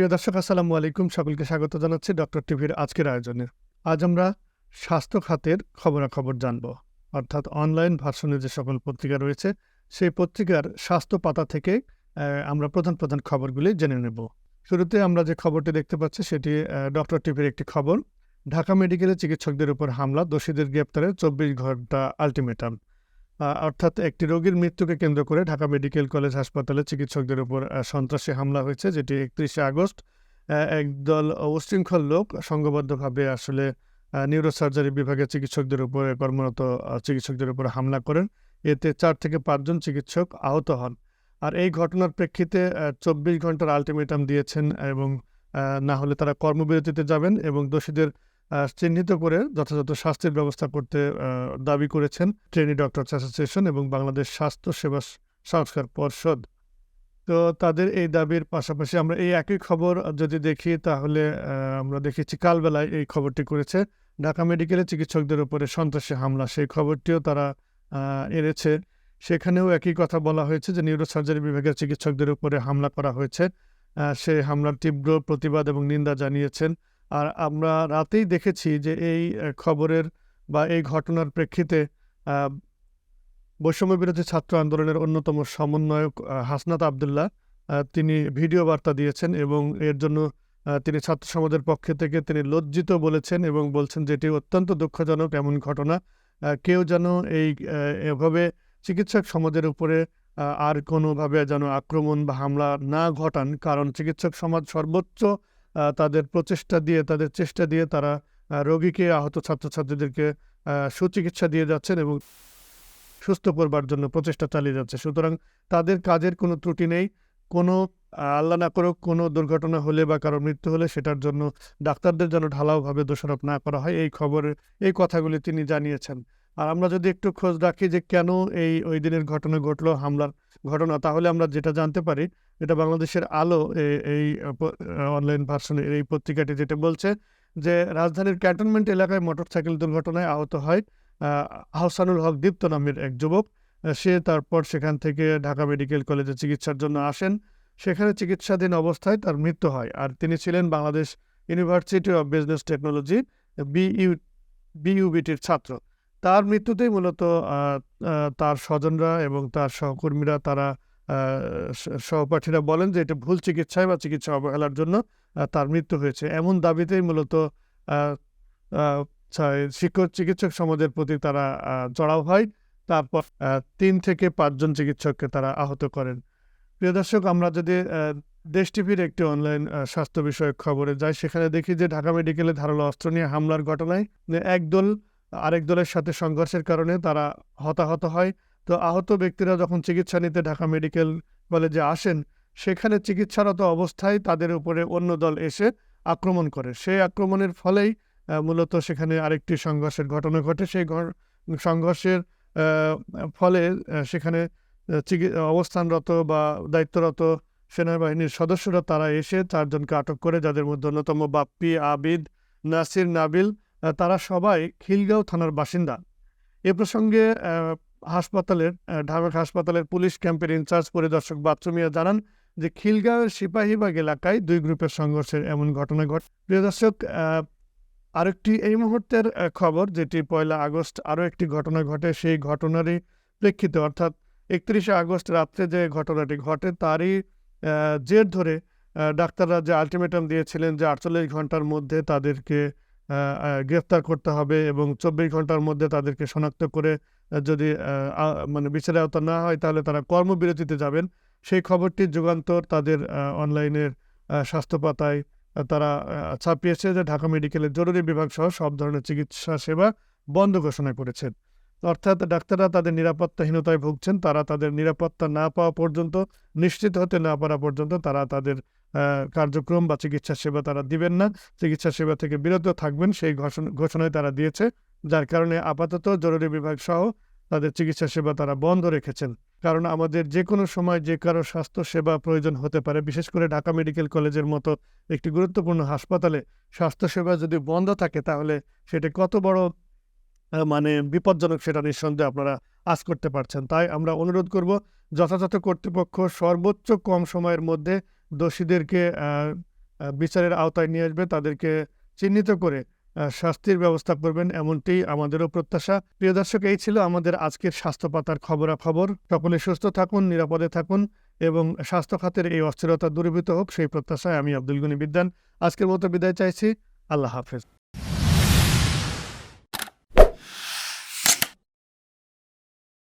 প্রিয় দর্শক, আসসালামু আলাইকুম। সকলকে স্বাগত জানাচ্ছি ডক্টর টিভির আজকের আয়োজনে। আজ আমরা স্বাস্থ্য খাতের খবরাখবর জানব। অর্থাৎ অনলাইন ভার্সনে যে সকল পত্রিকা রয়েছে, সেই পত্রিকার স্বাস্থ্য পাতা থেকে আমরা প্রধান প্রধান খবরগুলি জেনে নেব। শুরুতে আমরা যে খবরটি দেখতে পাচ্ছি, সেটি ডক্টর টিভির একটি খবর। ঢাকা মেডিকেলে চিকিৎসকদের উপর হামলা, দোষীদের গ্রেপ্তারে চব্বিশ ঘণ্টা আলটিমেটাম। অর্থাৎ একটি রোগীর মৃত্যুকে কেন্দ্র করে ঢাকা মেডিকেল কলেজ হাসপাতালে চিকিৎসকদের উপর সন্ত্রাসী হামলা হয়েছে, যেটি একত্রিশে আগস্ট একদল উশৃঙ্খল লোক সংঘবদ্ধভাবে আসলে নিউরোসার্জারি বিভাগের চিকিৎসকদের উপরে, কর্মরত চিকিৎসকদের উপর হামলা করেন। এতে চার থেকে পাঁচজন চিকিৎসক আহত হন। আর এই ঘটনার প্রেক্ষিতে চব্বিশ ঘণ্টার আলটিমেটাম দিয়েছেন এবং না হলে তারা কর্মবিরতিতে যাবেন এবং দোষীদের চিহ্নিত করে যথাযথ শাস্তির ব্যবস্থা করতে দাবি করেছেন ট্রেনি ডক্টরস অ্যাসোসিয়েশন এবং বাংলাদেশ স্বাস্থ্য সেবা সংস্কার পর্ষদ। তো তাদের এই দাবির পাশাপাশি আমরা এই একই খবর যদি দেখি তাহলে আমরা দেখেছি কালবেলায় এই খবরটি করেছে। ঢাকা মেডিকেলে চিকিৎসকদের উপরে সন্ত্রাসী হামলা, সেই খবরটিও তারা এনেছে। সেখানেও একই কথা বলা হয়েছে যে নিউরোসার্জারি বিভাগের চিকিৎসকদের উপরে হামলা করা হয়েছে। সেই হামলার তীব্র প্রতিবাদ এবং নিন্দা জানিয়েছেন আর আমরা রাতেই দেখেছি যে এই খবরের বা এই ঘটনার প্রেক্ষিতে বৈষম্য বিরোধী ছাত্র আন্দোলনের অন্যতম সমন্বয়ক হাসনাত আবদুল্লাহ তিনি ভিডিও বার্তা দিয়েছেন এবং এর জন্য তিনি ছাত্র সমাজের পক্ষে থেকে তিনি লজ্জিত বলেছেন এবং বলছেন যে এটি অত্যন্ত দুঃখজনক এমন ঘটনা। কেউ যেন এই এভাবে চিকিৎসক সমাজের উপরে আর কোনোভাবে যেন আক্রমণ বা হামলা না ঘটান, কারণ চিকিৎসক সমাজ সর্বোচ্চ তাদের প্রচেষ্টা দিয়ে, তাদের চেষ্টা দিয়ে তারা রোগীকে আহত ছাত্রছাত্রীদেরকে সুচিকিৎসা দিয়ে যাচ্ছেন এবং সুস্থ করবার জন্য প্রচেষ্টা চালিয়ে যাচ্ছে। সুতরাং তাদের কাজের কোনো ত্রুটি নেই। কোনো আল্লাহ না করুক, কোনো দুর্ঘটনা হলে বা কারও মৃত্যু হলে সেটার জন্য ডাক্তারদের যেন ঢালাওভাবে দোষারোপ না করা হয়, এই খবরে, এই কথাগুলি তিনি জানিয়েছেন। আর আমরা যদি একটু খোঁজ রাখি যে কেন এই ওই দিনের ঘটনা ঘটলো, হামলার ঘটনা, তাহলে আমরা যেটা জানতে পারি, এটা বাংলাদেশের আলো এই অনলাইন ভার্সনের এই পত্রিকাটি যেটা বলছে যে রাজধানীর ক্যান্টনমেন্ট এলাকায় মোটরসাইকেল দুর্ঘটনায় আহত হয় আহসানুল হক দীপ্ত নামের এক যুবক। সে তারপর সেখান থেকে ঢাকা মেডিকেল কলেজে চিকিৎসার জন্য আসেন। সেখানে চিকিৎসাধীন অবস্থায় তার মৃত্যু হয়। আর তিনি ছিলেন Bangladesh university of business technology B U বিইউবিটির ছাত্র। তার মৃত্যুতেই মূলত তার স্বজনরা এবং তার সহকর্মীরা তারা সহপাঠীরা বলেন যে এটা ভুল চিকিৎসায় বা চিকিৎসা অবহেলার জন্য তার মৃত্যু হয়েছে। এমন দাবিতেই মূলত শিক্ষক চিকিৎসক সমাজের প্রতি তারা জড়াও হয়। তারপর তিন থেকে পাঁচজন চিকিৎসককে তারা আহত করেন। প্রিয় দর্শক, আমরা যদি দেশ টিভির একটি অনলাইন স্বাস্থ্য বিষয়ক খবরে যাই, সেখানে দেখি যে ঢাকা মেডিকেলে ধারালো অস্ত্র নিয়ে হামলার ঘটনায় একদল আরেক দলের সাথে সংঘর্ষের কারণে তারা হতাহত হয়। তো আহত ব্যক্তিরা যখন চিকিৎসা নিতে ঢাকা মেডিকেল কলেজে আসেন, সেখানে চিকিৎসারত অবস্থায় তাদের উপরে অন্য দল এসে আক্রমণ করে। সেই আক্রমণের ফলেই মূলত সেখানে আরেকটি সংঘর্ষের ঘটনা ঘটে। সেই সংঘর্ষের ফলে সেখানে অবস্থানরত বা দায়িত্বরত সেনাবাহিনীর সদস্যরা তারা এসে চারজনকে আটক করে, যাদের মধ্যে অন্যতম বাপ্পি আবিদ, নাসির, নাবিল তারা সবাই খিলগাঁও থানার বাসিন্দা। এ প্রসঙ্গে হাসপাতালের ঢাকা হাসপাতালের পুলিশ ক্যাম্পের ইনচার্জ পরিদর্শক বাচ্চু জানান যে খিলগাঁওয়ের সিপাহীবাগ এলাকায় দুই গ্রুপের সংঘর্ষের এমন ঘটনা ঘটে প্রিয় দর্শক আরেকটি এই মুহূর্তের খবর যেটি পয়লা আগস্ট আরও একটি ঘটনা ঘটে, সেই ঘটনারই প্রেক্ষিতে, অর্থাৎ একত্রিশে আগস্ট রাত্রে যে ঘটনাটি ঘটে, তারই জের ধরে ডাক্তাররা যে আলটিমেটাম দিয়েছিলেন যে আটচল্লিশ ঘণ্টার মধ্যে তাদেরকে গ্রেফতার করতে হবে এবং চব্বিশ ঘণ্টার মধ্যে তাদেরকে শনাক্ত করে যদি মানে বিচারের আওতা না হয় তাহলে তারা কর্মবিরতিতে যাবেন। সেই খবরটি যুগান্তর তাদের অনলাইনের স্বাস্থ্য পাতায় তারা ছাপিয়েছে যে ঢাকা মেডিকেলের জরুরি বিভাগ সহ সব ধরনের চিকিৎসা সেবা বন্ধ ঘোষণা করেছেন অর্থাৎ ডাক্তাররা তাদের নিরাপত্তাহীনতায় ভুগছেন, তারা তাদের নিরাপত্তা না পাওয়া পর্যন্ত, নিশ্চিত হতে না পারা পর্যন্ত তারা তাদের কার্যক্রম বা চিকিৎসা সেবা তারা দিবেন না। চিকিৎসা সেবা থেকে বিরত থাকবেন, সেই ঘোষণা, ঘোষণায় তারা দিয়েছে। যার কারণে আপাতত জরুরি বিভাগ সহ তাদের চিকিৎসা সেবা তারা বন্ধ রেখেছেন। কারণ আমাদের যে কোনো সময় যে কারও স্বাস্থ্য সেবা প্রয়োজন হতে পারে, বিশেষ করে ঢাকা মেডিকেল কলেজের মতো একটি গুরুত্বপূর্ণ হাসপাতালে স্বাস্থ্যসেবা যদি বন্ধ থাকে, তাহলে সেটা কত বড় মানে বিপজ্জনক সেটা নিঃসন্দেহে আপনারা আজ করতে পারছেন। তাই আমরা অনুরোধ করব, যথাযথ কর্তৃপক্ষ সর্বোচ্চ কম সময়ের মধ্যে দোষীদেরকে বিচারের আওতায় নিয়ে আসবে, তাদেরকে চিহ্নিত করে শাস্তির ব্যবস্থা করবেন এমনটি আমাদেরও প্রত্যাশা। প্রিয় দর্শক, এই ছিল আমাদের আজকের স্বাস্থ্য পাতার খবরাখবর। সকলে সুস্থ থাকুন, নিরাপদে থাকুন এবং স্বাস্থ্য খাতের এই অস্থিরতা দূরীভূত হোক, সেই প্রত্যাশায় আমি আব্দুল গনি বিদ্যান। আজকের মতো বিদায় চাইছি। আল্লাহ হাফেজ।